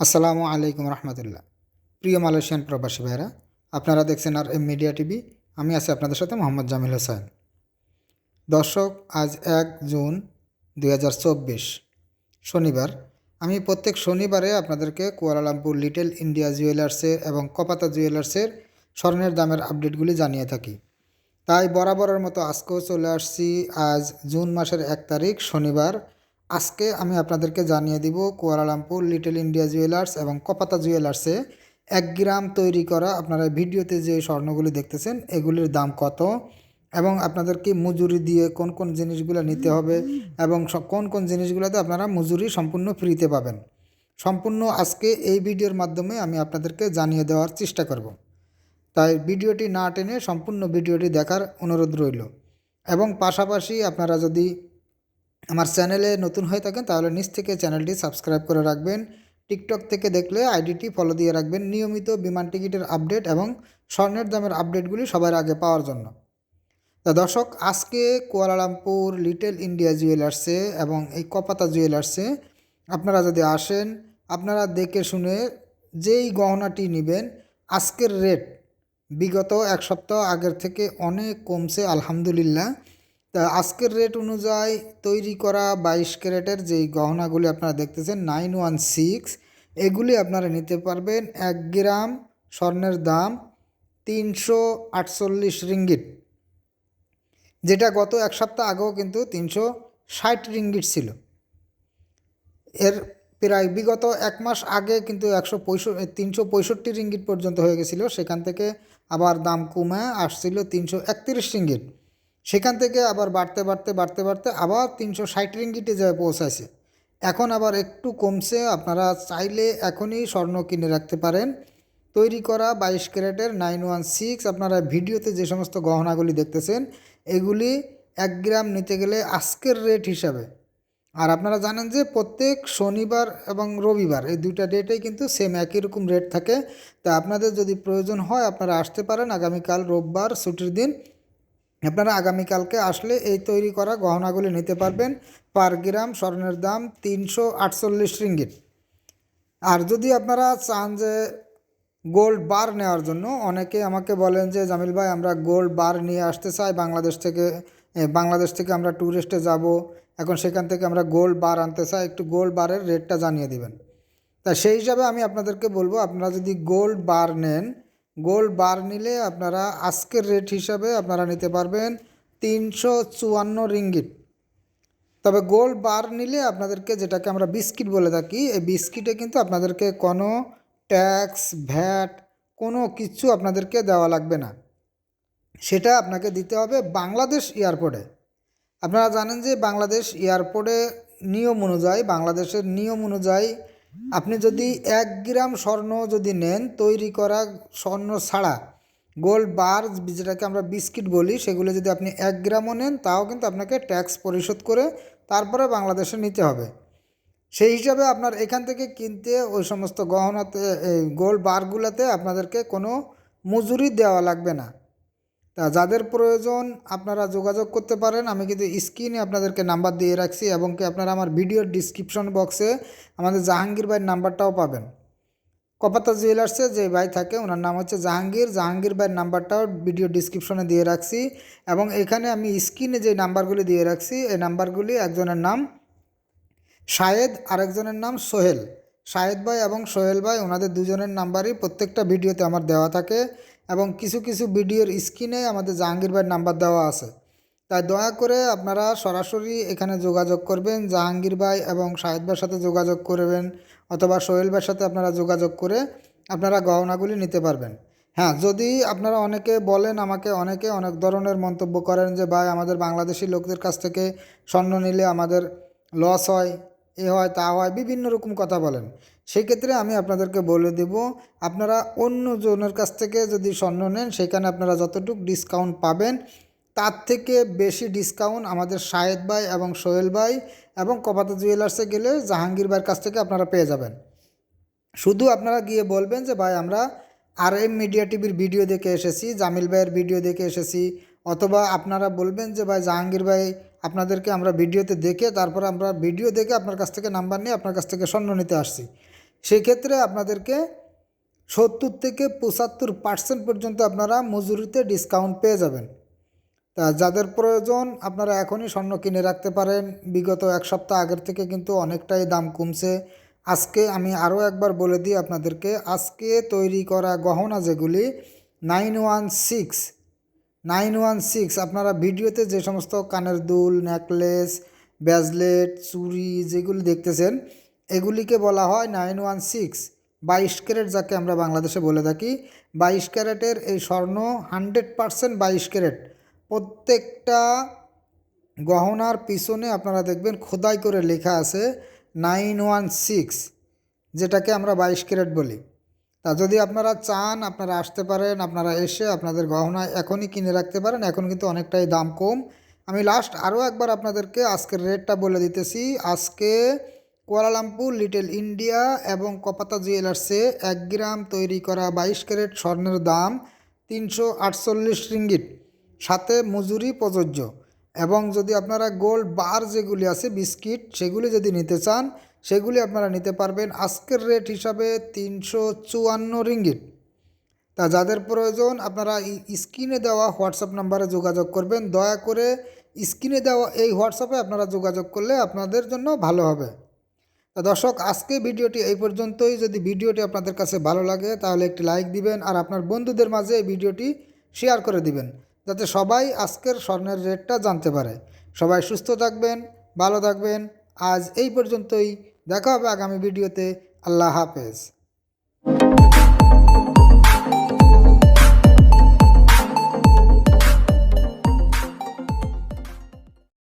আসসালামু আলাইকুম রহমতুল্লাহ। প্রিয় মালয়েশিয়ান প্রবাসী ভাইরা আপনারা দেখছেন আর এম মিডিয়া টিভি। আমি আছি আপনাদের সাথে মোহাম্মদ জামিল হোসেন। দর্শক, আজ এক জুন দু হাজার চব্বিশ, শনিবার। আমি প্রত্যেক শনিবারে আপনাদেরকে কুয়ালালামপুর লিটল ইন্ডিয়া জুয়েলার্সের এবং কপাতা জুয়েলার্সের স্বর্ণের দামের আপডেটগুলি জানিয়ে থাকি। তাই বরাবরের মতো আজকেও চলে আসছি। আজ জুন মাসের এক তারিখ, শনিবার। আজকে আমি আপনাদেরকে জানিয়ে দিব কুয়ালালামপুর লিটল ইন্ডিয়া জুয়েলার্স এবং কপাতা জুয়েলার্সে এক গ্রাম তৈরি করা আপনারা ভিডিওতে যে স্বর্ণগুলি দেখতেছেন, এগুলির দাম কত এবং আপনাদেরকে মজুরি দিয়ে কোন কোন জিনিসগুলো নিতে হবে এবং কোন কোন জিনিসগুলোতে আপনারা মজুরি সম্পূর্ণ ফ্রিতে পাবেন। সম্পূর্ণ আজকে এই ভিডিওর মাধ্যমে আমি আপনাদেরকে জানিয়ে দেওয়ার চেষ্টা করব। তাই ভিডিওটি না টেনে সম্পূর্ণ ভিডিওটি দেখার অনুরোধ রইল। এবং পাশাপাশি আপনারা যদি আমার চ্যানেলে নতুন হয়ে থাকেন, তাহলে নিচ থেকে চ্যানেলটি সাবস্ক্রাইব করে রাখবেন। টিকটক থেকে দেখলে আইডিটি ফলো দিয়ে রাখবেন নিয়মিত বিমান টিকিটের আপডেট এবং স্বর্ণের দামের আপডেটগুলি সবার আগে পাওয়ার জন্য। তা দর্শক, আজকে কুয়ালালামপুর লিটল ইন্ডিয়া জুয়েলার্সে এবং এই কপাতা জুয়েলার্সে আপনারা যদি আসেন, আপনারা দেখে শুনে যেই গহনাটি নেবেন, আজকের রেট বিগত এক সপ্তাহ আগের থেকে অনেক কমছে, আলহামদুলিল্লাহ। তা আজকের রেট অনুযায়ী তৈরি করা বাইশ ক্যারেটের যেই গহনাগুলি আপনারা দেখতেছেন নাইন ওয়ান সিক্স এগুলি আপনারা নিতে পারবেন এক গ্রাম স্বর্ণের দাম তিনশো আটচল্লিশ রিঙ্গিট যেটা গত এক সপ্তাহ আগেও কিন্তু তিনশো ষাট রিঙ্গিট ছিল। এর প্রায় বিগত এক মাস আগে কিন্তু একশো পঁয়ষট্টি তিনশো পঁয়ষট্টি রিঙ্গিট পর্যন্ত হয়ে গেছিল। সেখান থেকে আবার দাম কমে আসছিল তিনশো একত্রিশ রিঙ্গিট সেখান থেকে আবার বাড়তে বাড়তে বাড়তে বাড়তে আবার তিনশো ষাট রিঙ্গিটে যায় পৌঁছাইছে। এখন আবার একটু কমছে, আপনারা চাইলে এখনই স্বর্ণ কিনে রাখতে পারেন। তৈরি করা বাইশ ক্যারেটের নাইন ওয়ান সিক্স, আপনারা ভিডিওতে যে সমস্ত গহনাগুলি দেখতেছেন, এগুলি এক গ্রাম নিতে গেলে আজকের রেট হিসাবে। আর আপনারা জানেন যে প্রত্যেক শনিবার এবং রবিবার এই দুইটা ডেটেই কিন্তু সেম একই রকম রেট থাকে। তা আপনাদের যদি প্রয়োজন হয়, আপনারা আসতে পারেন। আগামীকাল রোববার ছুটির দিন আপনারা আগামীকালকে আসলে এই তৈরি করা গহনাগুলি নিতে পারবেন। পার গ্রাম স্বর্ণের দাম তিনশো আটচল্লিশ রিঙ্গিট আর যদি আপনারা চান যে গোল্ড বার নেওয়ার জন্য, অনেকে আমাকে বলেন যে, জামিল ভাই, আমরা গোল্ড বার নিয়ে আসতে চাই। বাংলাদেশ থেকে বাংলাদেশ থেকে আমরা ট্যুরিস্টে যাব। এখন সেখান থেকে আমরা গোল্ড বার আনতে চাই। একটু গোল্ড বারের রেটটা জানিয়ে দিবেন। তা সেই হিসাবে আমি আপনাদেরকে বলব, আপনারা যদি গোল্ড বার নেন গোল্ড বার নিলে আপনারা আজকের রেট হিসাবে আপনারা নিতে পারবেন তিনশো চুয়ান্ন রিঙ্গিট তবে গোল্ড বার নিলে আপনাদেরকে যেটাকে আমরা বিস্কিট বলে থাকি, এই বিস্কিটে কিন্তু আপনাদেরকে কোনো ট্যাক্স, ভ্যাট, কোনো কিছু আপনাদেরকে দেওয়া লাগবে না। সেটা আপনাকে দিতে হবে বাংলাদেশ এয়ারপোর্টে। আপনারা জানেন যে বাংলাদেশ এয়ারপোর্টে নিয়ম অনুযায়ী, বাংলাদেশের নিয়ম অনুযায়ী আপনি যদি এক গ্রাম স্বর্ণ যদি নেন, তৈরি করা স্বর্ণ ছাড়া গোল্ড বার যেটাকে আমরা বিস্কিট বলি, সেগুলো যদি আপনি এক গ্রামও নেন, তাও কিন্তু আপনাকে ট্যাক্স পরিশোধ করে তারপরে বাংলাদেশে নিতে হবে। সেই হিসাবে আপনার এখান থেকে কিনতে ওই সমস্ত গহনাতে গোল্ড বারগুলোতে আপনাদেরকে কোনো মজুরি দেওয়া লাগবে না। যাদের প্রয়োজন আপনারা যোগাযোগ করতে পারেন, আমি কিন্তু স্ক্রিনে আপনাদেরকে নাম্বার দিয়ে রাখছি এবং কি আপনারা আমার ভিডিওর ডিসক্রিপশন বক্সে আমাদের জাহাঙ্গীর ভাইয়ের নাম্বারটাও পাবেন। কপাতা জুয়েলার্সে যে ভাই থাকে, ওনার নাম হচ্ছে জাহাঙ্গীর। জাহাঙ্গীর ভাইয়ের নাম্বারটাও ভিডিও ডিসক্রিপশনে দিয়ে রাখছি এবং এখানে আমি স্ক্রিনে যে নাম্বারগুলি দিয়ে রাখছি, এই নাম্বারগুলি একজনের নাম শায়েদ আরেকজনের নাম সোহেল। শাহেদ ভাই এবং সোহেল ভাই, ওনাদের দুজনের নাম্বারই প্রত্যেকটা ভিডিওতে আমার দেওয়া থাকে। এবং কিছু কিছু ভিডিওর স্ক্রিনে আমাদের জাহাঙ্গীর ভাইয়ের নাম্বার দেওয়া আছে। তাই দয়া করে আপনারা সরাসরি এখানে যোগাযোগ করবেন, জাহাঙ্গীর ভাই এবং শাহেদ ভাইয়ের সাথে যোগাযোগ করবেন অথবা সোহেল ভাইয়ের সাথে আপনারা যোগাযোগ করে আপনারা গহনাগুলি নিতে পারবেন। হ্যাঁ যদি আপনারা অনেকে বলেন আমাকে, অনেকে অনেক ধরনের মন্তব্য করেন যে, ভাই, আমাদের বাংলাদেশি লোকদের কাছ থেকে স্বর্ণ নিলে আমাদের লস হয়, এ হয়, তা হয়, বিভিন্ন রকম কথা বলেন। সেই ক্ষেত্রে আমি আপনাদেরকে বলে দেব, আপনারা অন্য জনের কাছ থেকে যদি স্বর্ণ নেন, সেখানে আপনারা যতটুকু ডিসকাউন্ট পাবেন, তার থেকে বেশি ডিসকাউন্ট আমাদের শাহেদ ভাই এবং সোহেল ভাই এবং কপাতা জুয়েলার্সে গেলে জাহাঙ্গীর ভাইয়ের কাছ থেকে আপনারা পেয়ে যাবেন। শুধু আপনারা গিয়ে বলবেন যে, ভাই, আমরা আর এম মিডিয়া টিভির ভিডিও দেখে এসেছি, জামিল ভাইয়ের ভিডিও দেখে এসেছি। অথবা আপনারা বলবেন যে, ভাই, জাহাঙ্গীর ভাই আপনাদেরকে আমরা ভিডিওতে দেখে, তারপর আমরা ভিডিও দেখে আপনার কাছ থেকে নাম্বার নিয়ে আপনার কাছ থেকে স্বর্ণ নিতে আসছি। সেই ক্ষেত্রে আপনাদেরকে সত্তর থেকে পঁচাত্তর পার্সেন্ট পর্যন্ত আপনারা মজুরিতে ডিসকাউন্ট পেয়ে যাবেন। তা যাদের প্রয়োজন আপনারা এখনই স্বর্ণ কিনে রাখতে পারেন। বিগত এক সপ্তাহ আগের থেকে কিন্তু অনেকটাই দাম কমছে। আজকে আমি আরও একবার বলে দিই আপনাদেরকে, আজকে তৈরি করা গহনা যেগুলি nine one six nine one six আপনারা ভিডিওতে যে সমস্ত কানের দুল নেকলেস ব্যাজলেট চুড়ি যেগুলি দেখতেছেন এগুলিকে বলা হয় নাইন ওয়ান সিক্স বাইশ ক্যারেট, যাকে আমরা বাংলাদেশে বলে থাকি। বাইশ ক্যারেটের এই স্বর্ণ হান্ড্রেড পারসেন্ট বাইশ ক্যারেট। প্রত্যেকটা গহনার পিছনে আপনারা দেখবেন খোদাই করে লেখা আছে নাইন ওয়ান সিক্স, যেটাকে আমরা বাইশ ক্যারেট বলি। তা যদি আপনারা চান, আপনারা আসতে পারেন, আপনারা এসে আপনাদের গহনা এখনই কিনে রাখতে পারেন, এখন কিন্তু অনেকটাই দাম কম। আমি লাস্ট আরও একবার আপনাদেরকে আজকের রেটটা বলে দিতেছি। আজকে কুয়ালালামপুর, লিটল ইন্ডিয়া এবং কপাতা জুয়েলার্সে এক গ্রাম তৈরি করা বাইশ ক্যারেট স্বর্ণের দাম তিনশো আটচল্লিশ রিঙ্গিট সাথে মজুরি প্রযোজ্য। এবং যদি আপনারা গোল্ড বার যেগুলি আছে, বিস্কিট, সেগুলি যদি নিতে চান, সেগুলি আপনারা নিতে পারবেন আজকের রেট হিসাবে তিনশো চুয়ান্ন রিঙ্গিট তা যাদের প্রয়োজন, আপনারা স্ক্রিনে দেওয়া হোয়াটসঅ্যাপ নাম্বারে যোগাযোগ করবেন। দয়া করে স্ক্রিনে দেওয়া এই হোয়াটসঅ্যাপে আপনারা যোগাযোগ করলে আপনাদের জন্য ভালো হবে। দর্শক, আজকে ভিডিওটি এই পর্যন্তই। যদি ভিডিওটি আপনাদের কাছে ভালো লাগে, তাহলে একটি লাইক দিবেন আর আপনার বন্ধুদের মাঝে এই ভিডিওটি শেয়ার করে দিবেন, যাতে সবাই আজকের স্বর্ণের রেটটা জানতে পারে। সবাই সুস্থ থাকবেন, ভালো থাকবেন। আজ এই পর্যন্তই। দেখা হবে আগামী ভিডিওতে। আল্লাহ হাফেজ।